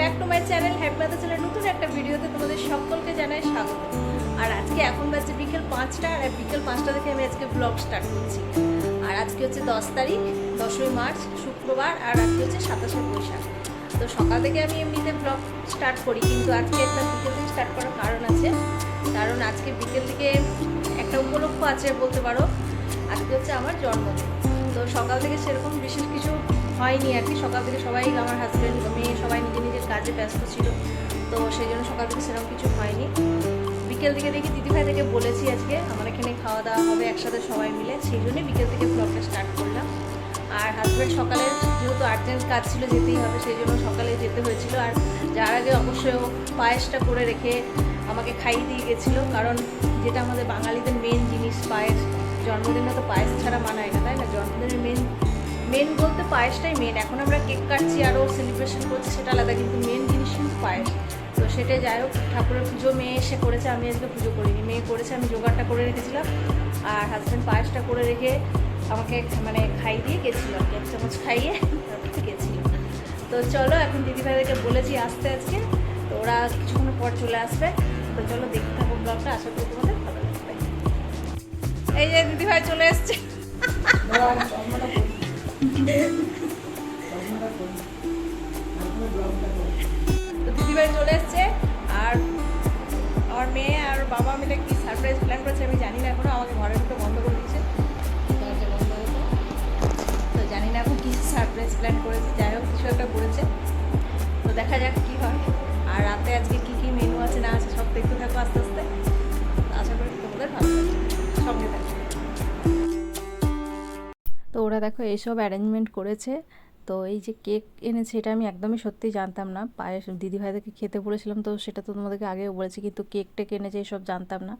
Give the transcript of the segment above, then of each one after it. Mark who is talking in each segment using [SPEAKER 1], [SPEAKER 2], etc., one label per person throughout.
[SPEAKER 1] Back to my channel happy channel নতুন একটা ভিডিওতে তোমাদের সকলকে জানাই স্বাগত। আর আজকে এখন বাজে বিকেল পাঁচটা, আর বিকেল পাঁচটা থেকে আমি আজকে ব্লগ স্টার্ট করছি। আর আজকে হচ্ছে দশ তারিখ, দশই মার্চ, শুক্রবার, আর আজকে হচ্ছে সাতাশে বৈশাখ। তো সকাল থেকে আমি এমনিতে ব্লগ স্টার্ট করি, কিন্তু আজকে একটা বিকেল থেকে স্টার্ট করার কারণ আছে। কারণ আজকে বিকেল থেকে একটা উপলক্ষ আছে বলতে পারো। আজকে হচ্ছে আমার জন্মদিন। তো সকাল থেকে সেরকম বিশেষ কিছু হয়নি আর কি। সকাল থেকে সবাই, আমার হাজব্যান্ড মেয়ে সবাই নিজের নিজের কাজে ব্যস্ত ছিল, তো সেই জন্য সকাল থেকে সেরকম কিছু হয়নি। বিকেল থেকে দেখি দিদিভাই থেকে বলেছি আজকে, আমার এখানে খাওয়া দাওয়া হবে একসাথে সবাই মিলে, সেই জন্যই বিকেল থেকে ব্লগটা স্টার্ট করলাম। আর হাজব্যান্ড সকালে যেহেতু আর্জেন্ট কাজ ছিল যেতেই হবে, সেই জন্য সকালে যেতে হয়েছিল। আর যার আগে অবশ্যই পায়েসটা করে রেখে আমাকে খাইয়ে দিয়ে গেছিল, কারণ যেটা আমাদের বাঙালিদের মেন জিনিস, পায়েস। জন্মদিনে তো পায়েস ছাড়া মানায় না, তাই না? জন্মদিনের মেন মেন বলতে পায়েসটাই মেন এখন আমরা কেক কাটছি আরও সেলিব্রেশন করছি, সেটা আলাদা, কিন্তু মেন জিনিস কিন্তু পায়েস। তো সেটাই যাই হোক, ঠাকুরের পুজো, মেয়ে এসে করেছে, আমি আজকে পুজো করিনি। মেয়ে করেছে, আমি জোগাড়টা করে রেখেছিলাম, আর হাজব্যান্ড পায়েসটা করে রেখে আমাকে মানে খাই দিয়ে গেছিল আর কি এক চামচ খাইয়ে তারপরে গেছিল। তো চলো, এখন দিদিভাইদেরকে বলেছি আসতে আজকে। তো ওরা কিছুক্ষণ পর চলে আসবে। তো চলো দেখতে থাকো ব্লগটা আশা করি তোমাদের ভালো লাগবে। এই যে দিদিভাই চলে এসছে। দিদিভাই চলে এসছে, আর আমার মেয়ে আর বাবা মিলে কি সারপ্রাইজ প্ল্যান করেছে আমি জানি না এখনও, আমাকে ঘরের ভিতরে বন্ধ করে দিয়েছে। বন্ধ হয়েছে তো জানি না এখন কি সারপ্রাইজ প্ল্যান করেছে, যাই হোক, কিছু একটা করেছে। তো দেখা যাক কি হয়। আর রাতে আজকে কি কি মেনু আছে, না আছে, সব দেখতে থাকো আস্তে আস্তে। ওরা দেখো এইসব অ্যারেঞ্জমেন্ট করেছে। তো এই যে কেক এনেছে, এটা আমি একদমই সত্যি জানতাম না। পায়েস, দিদিভাইদেরকে খেতে বলেছিলাম, তো সেটা তো তোমাদেরকে আগেও বলেছি, কিন্তু কেক টেক এনেছে এইসব জানতাম না।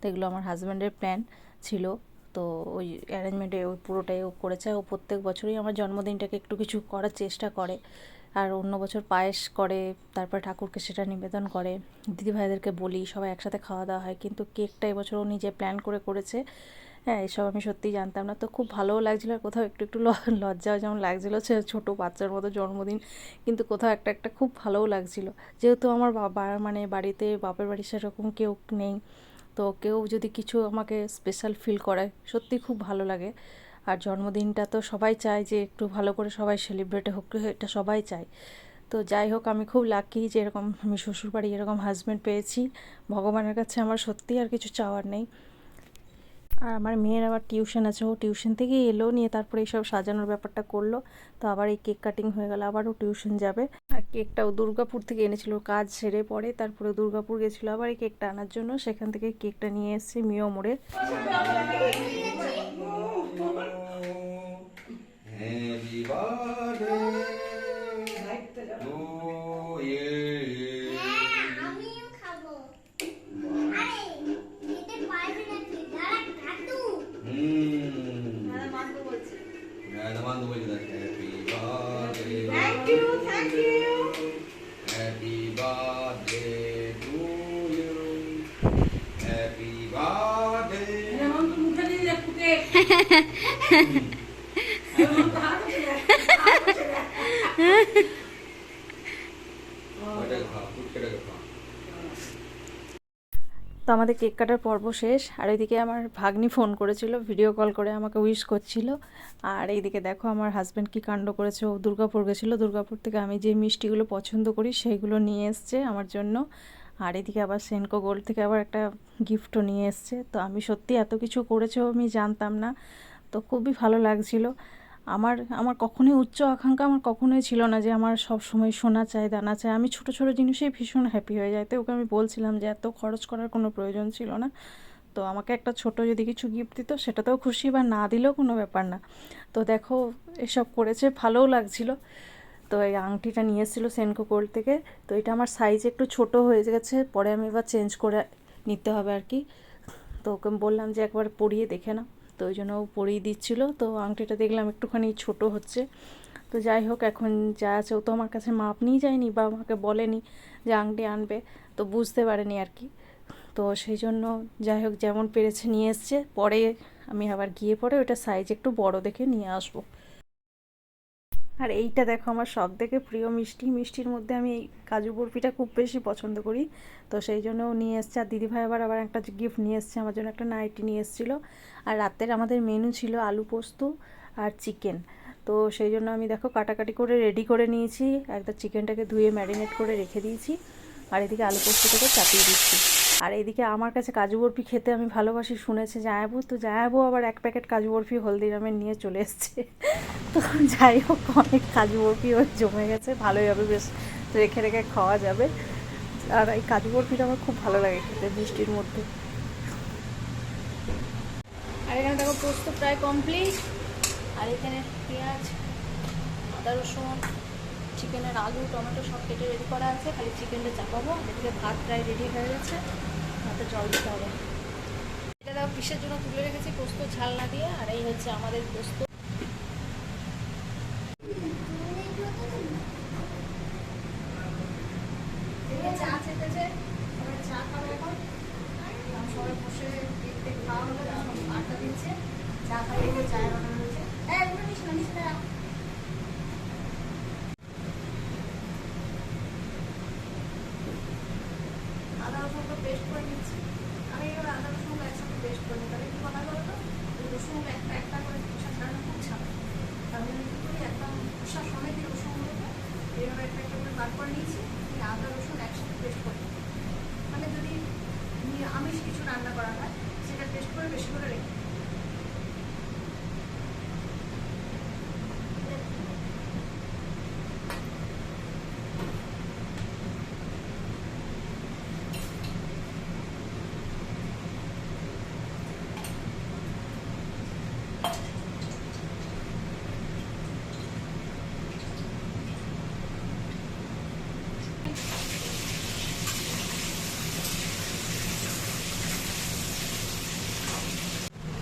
[SPEAKER 1] তো এগুলো আমার হাজব্যান্ডের প্ল্যান ছিল। তো ওই অ্যারেঞ্জমেন্টে ওই পুরোটাই ও করেছে। ও প্রত্যেক বছরই আমার জন্মদিনটাকে একটু কিছু করার চেষ্টা করে। আর অন্য বছর পায়েস করে, তারপর ঠাকুরকে সেটা নিবেদন করে। দিদিভাইদেরকে বলি, সবাই একসাথে খাওয়া দাওয়া হয়। কিন্তু কেকটা এবছর ও নিজে প্ল্যান করে করেছে। হ্যাঁ এসব আমি সত্যিই জানতাম না। তো খুব ভালোও লাগছিল আর কোথাও একটু একটু লজ্জাও যেমন লাগছিল ছোটো বাচ্চার মতো জন্মদিন, কিন্তু কোথাও একটা একটা খুব ভালোও লাগছিল। যেহেতু আমার বাবা মানে বাড়িতে বাপের বাড়ি সেরকম কেউ নেই, তো কেউ যদি কিছু আমাকে স্পেশাল ফিল করায় সত্যি খুব ভালো লাগে। আর জন্মদিনটা তো সবাই চায় যে একটু ভালো করে সবাই সেলিব্রেট হোক, এটা সবাই চায়। তো যাই হোক, আমি খুব লাকি যে এরকম আমি শ্বশুরবাড়ি এরকম হাজব্যান্ড পেয়েছি। ভগবানের কাছে আমার সত্যি আর কিছু চাওয়ার নেই। আর আমার মেয়ের আবার টিউশন আছে, ও টিউশন থেকে এলো, নিয়ে তারপরে এইসব সাজানোর ব্যাপারটা করল। তো আবার এই কেক কাটিং হয়ে গেল আবারও টিউশন যাবে। আর কেকটাও দুর্গাপুর থেকে এনেছিল কাজ সেরে পরে তারপরে দুর্গাপুর গেছিল আবার এই কেকটা আনার জন্য। সেখান থেকে কেকটা নিয়ে এসেছি মিও মোড়ে।
[SPEAKER 2] Happy birthday.
[SPEAKER 1] তো আমাদের কেক কাটার পর্ব শেষ, আর এদিকে আমার ভাগ্নি ফোন করেছিল ভিডিও কল করে আমাকে উইশ করছিল। আর এইদিকে দেখো আমার হাজব্যান্ড কি কাণ্ড করেছে, ও দুর্গাপুর গেছিল। দুর্গাপুর থেকে আমি যে মিষ্টিগুলো পছন্দ করি, সেইগুলো নিয়ে এসছে আমার জন্য। আর এদিকে আবার সেনকো গোল্ড থেকে আবার একটা গিফটও নিয়ে এসছে। তো আমি সত্যি এত কিছু করেছ আমি জানতাম না। তো খুবই ভালো লাগছিল। আমার আমার কখনোই উচ্চ আকাঙ্ক্ষা আমার কখনোই ছিল না যে আমার সব সময় সোনা চাই, দানা চাই। আমি ছোট ছোট জিনিসেই ভীষণ হ্যাপি হয়ে যায় তো ওকে আমি বলছিলাম যে এত খরচ করার কোনো প্রয়োজন ছিল না। তো আমাকে একটা ছোট যদি কিছু গিফট দিত সেটাতেও খুশি বা না দিলেও কোনো ব্যাপার না। তো দেখো, এসব করেছে, ভালোও লাগছিল। তো এই আংটিটা নিয়ে এসেছিল সেনকো গোল্ড থেকে। তো এটা আমার সাইজ একটু ছোট হয়ে গেছে, পরে আমি এবার চেঞ্জ করে নিতে হবে আর কি। তো ওকে বললাম যে একবার পরিয়ে দেখে না তো ওই জন্য ও পরিয়ে দিচ্ছিল। তো আংটিটা দেখলাম একটুখানি ছোট হচ্ছে। তো যাই হোক, এখন যা আছে ও তো আমার কাছে মাপ নিয়ে যায়নি বা আমাকে বলেনি যে আংটি আনবে, তো বুঝতে পারেনি আর কি। তো সেই জন্য যাই হোক, যেমন পেরেছে নিয়ে এসছে। পরে আমি আবার গিয়ে পরে ওটা সাইজ একটু বড় দেখে নিয়ে আসব। আর এইটা দেখো আমার সব থেকে প্রিয় মিষ্টি। মিষ্টির মধ্যে আমি এই কাজু বরফিটা খুব বেশি পছন্দ করি। তো সেই জন্য ও নিয়ে এসছে। আর দিদিভাই আবার আবার একটা গিফট নিয়ে এসছে। আমার জন্য একটা নাইটি নিয়ে এসেছিল। আর রাতের আমাদের মেনু ছিল আলু পোস্ত আর চিকেন তো সেই জন্য আমি দেখো কাটাকাটি করে রেডি করে নিয়েছি। একটা চিকেনটাকে ধুয়ে ম্যারিনেট করে রেখে দিয়েছি। আর এদিকে আলু পোস্তটাকে চাপিয়ে দিচ্ছি। আর এদিকে আমার কাছে কাজু বরফি খেতে আমি ভালোবাসি। শুনেছে জায়াবু। তো জায়াবু আবার এক প্যাকেট কাজু বরফি হলদিরামের নিয়ে চলে এসছে। তো যাই হোক, অনেক কাজু বরফি ওই জমে গেছে, ভালোই হবে, বেশ রেখে রেখে খাওয়া যাবে। আর এই কাজু বরফিটা আমার খুব ভালো লাগে খেতে বৃষ্টির মধ্যে। আর এখানে দেখো, পোস্ত প্রায় কমপ্লিট আর এখানে পেঁয়াজ, আদা, রসুন, চিকেনের আলু, টমেটো সব কেটে রেডি করা আছে। খালি চিকেনটা চাপাবো এদিকে ভাত প্রায় রেডি হয়ে গেছে। ভাতে জল দিতে হবে। এটা দেখো, পিসের জন্য তুলে রেখেছি পোস্ত ঝাল না দিয়ে, আর এই হচ্ছে আমাদের পোস্ত এদিকে চা চেপেছে সবাই চা খাবে এখন আর সবাই বসে দেখতে খাওয়া দিচ্ছে। চা এদিকে চায়ের অর্ডার হয়েছে এই এগুলো নিস না নিস না আদা রসুনটা পেস্ট করে নিচ্ছি আমি এবার আদা রসুনটা একসাথে পেস্ট করে নিই তাহলে কি কথা বলো তো ওই রসুন একটা একটা করে খোসা ছাড়ানো খুব ছাড়া তাহলে আমি কী করি একদম খোসা সমেত এই রসুনগুলোকে এইভাবে একটা একটা করে বার করে নিয়েছি এই আদা রসুন একসাথে পেস্ট করে নিই। মানে যদি নি- আমিষ কিছু রান্না করা হয় সেটা পেস্ট করে বেশি করে রেখে দিই।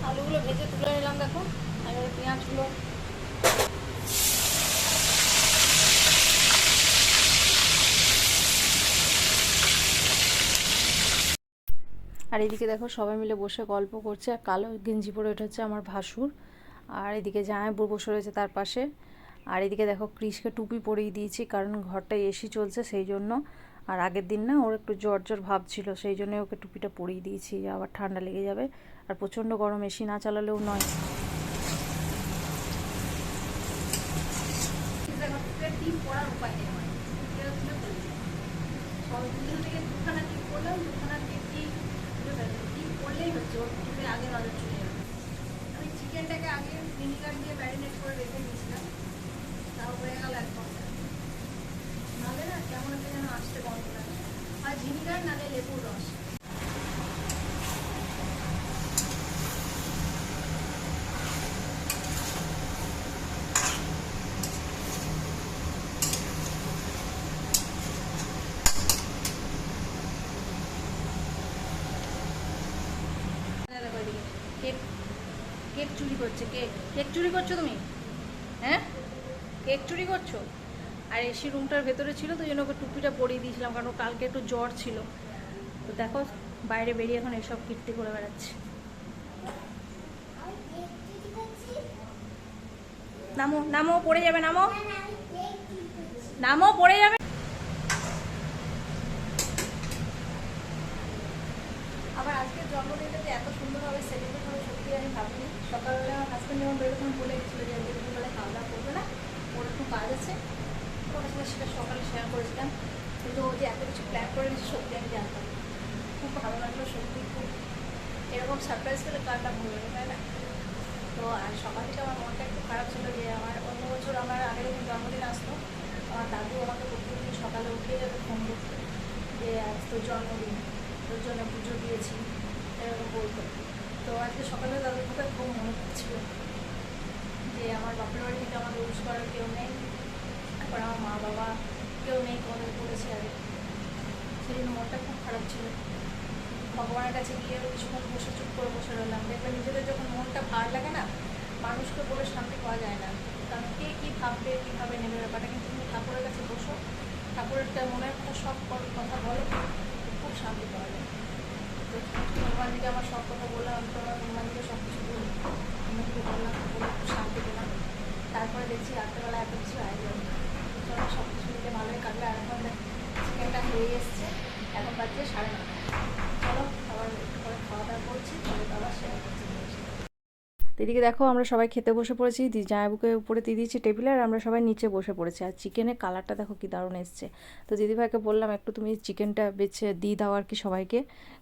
[SPEAKER 1] আলুগুলো ভেজে তুলে নিলাম দেখো আর এবার পেঁয়াজগুলো আর এদিকে দেখো সবাই মিলে বসে গল্প করছে, আর কালো গেঞ্জি পরে এটা হচ্ছে আমার ভাসুর। আর এদিকে জামাইবুর বসে রয়েছে তার পাশে। আর এদিকে দেখো ক্রিসকে টুপি পরিয়ে দিয়েছি, কারণ ঘরটায় এসি চলছে সেই জন্য। আর আগের দিন না, ওর একটু জ্বর জ্বর ভাব ছিল, সেই জন্যই ওকে টুপিটা পরিয়ে দিয়েছি, আবার ঠান্ডা লেগে যাবে। আর প্রচণ্ড গরম এসি না চালালেও নয়। টিপ পড়ার উপায় নেই তুলে ফেলছি সব দুজন থেকে দুখানা টিপ করলাম দুখানা টিপ ফেলছি টিপ করলেই হচ্ছে, ওর টিপে আগে নজর চলে যাবে। আমি চিকেনটাকে আগে ভিনিগার দিয়ে ম্যারিনেট করে রেখে দিয়েছিলাম, তাও হয়ে গেল এক ঘণ্টা। নাহলে না কেমন একটা যেন আসতে বন্ধ লাগে আর ভিনিগার নাহলে লেবুর রস দেখো এদিকে, কেক কেক চুরি করছে কেক কেক চুরি করছ তুমি? হ্যাঁ? কেক চুরি করছ? আর এসি রুমটার ভেতরে ছিল, তো জন্য ওকে টুপিটা পরিয়ে দিয়েছিলাম, কারণ কালকে একটু জ্বর ছিল। তো দেখো, বাইরে বেরিয়ে এখন এসব কীর্তি করে বেড়াচ্ছে। নামো নামো, পড়ে যাবে, নামো। নামো, পড়ে যাবে আবার আজকের জন্মদিনটা যে এত সুন্দরভাবে সেলিব্রেট হবে সত্যি আমি ভাবিনি সকালবেলা আমার হাজব্যান্ড যখন বেরোয় তখন বলে গেছিল যে আজকে দুপুরবেলা খাওয়া দাওয়া করবে না ওর একটু কাজ আছে ওর সাথে সেটা সকালে শেয়ার করেছিলাম কিন্তু ও যে এত কিছু প্ল্যান করে নিচ্ছে সত্যি আমি জানতাম খুব ভালো লাগল সত্যি, খুব এরকম সারপ্রাইজ পেলে কারটা ভালো তাই না? তো, আর সকাল থেকে আমার মনটা একটু খারাপ ছিল যে আমার অন্য বছর আমার আগের দিন জন্মদিন আসতো আমার দাদু আমাকে প্রত্যেকদিন সকালে উঠে যাবে ফোন করতে, যে আজ তোর জন্মদিন, তোর জন্য পুজো দিয়েছি, এরকম বলতো। তো আজকে সকালে দাদুর কথা খুব মনে পড়ছিল যে আমার বাপের বাড়ি থেকে আমাকে উইশ করার কেউ নেই, তারপর আমার মা বাবা কেউ নেই তোমাদের করেছে আগে সেদিন মনটা খুব খারাপ ছিল। ভগবানের কাছে গিয়ে কিছুক্ষণ বসে চুপ করে বসে রইলাম। দেখবেন নিজেদের যখন মনটা ভার লাগে না, মানুষকে বলে শান্তি পাওয়া যায় না। কারণ কে কী ভাববে, কীভাবে নেবে ব্যাপারটা? কিন্তু তুমি ঠাকুরের কাছে বসো। ঠাকুরের মনের কথা সব কথা বলো, খুব শান্তি পাওয়া যায়। তো হনুমানজিকে আমার সব কথা বললাম আমি তো আমার হনুমানজিকে সব কিছু বলি বললাম খুব শান্তি পেলাম। তারপরে দেখছি রাত্রেবেলা এত কিছু আয়োজন। সব কিছু মিলে ভালোই কাটলে। আর এখন হয়ে এসছে। এখন বাজছে সাড়ে চলো একটু খাওয়া দাওয়া করছি আবার শেয়ার করছি। দিদিকে দেখো, আমরা সবাই খেতে বসে পড়েছি। জামাইবুকে উপরে দিয়ে দিয়েছি টেবিলে, আর আমরা সবাই নিচে বসে পড়েছি। আর চিকেনের কালারটা দেখো কি দারুণ এসছে। তো দিদিভাইকে বললাম, একটু তুমি চিকেনটা বেছে দিয়ে দাও আর কি সবাইকে।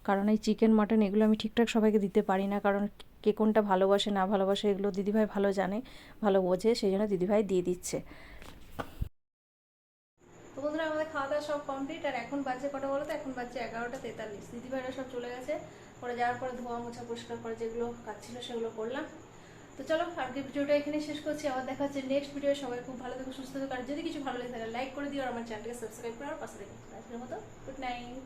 [SPEAKER 1] কারণ এই চিকেন, মাটন এগুলো আমি ঠিকঠাক সবাইকে দিতে পারি না। কারণ কে কোনটা ভালোবাসে, না ভালোবাসে, এগুলো দিদিভাই ভালো জানে, ভালো বোঝে। সেই জন্য দিদিভাই দিয়ে দিচ্ছে। বন্ধুরা, আমাদের খাওয়া দাওয়া সব কমপ্লিট আর এখন বাজে কটা বলো তো? এখন বাজে এগারোটা তেতাল্লিশ। দিদিভাইরা সব চলে গেছে। পরে যাওয়ার পরে ধোয়া মোছা পরিষ্কার করে যেগুলো কাজ ছিল সেগুলো করলাম। তো চলো, আজকে ভিডিওটা এখানে শেষ করছি। আবার দেখা হচ্ছে নেক্সট ভিডিও সবাই খুব ভালো থেকো, সুস্থ থাকো। আর যদি কিছু ভালো লাগে তাহলে লাইক করে দিও, আর আমার চ্যানেলকে সাবস্ক্রাইব করে আর পাশে দেখো আজকের মতো গুড নাইট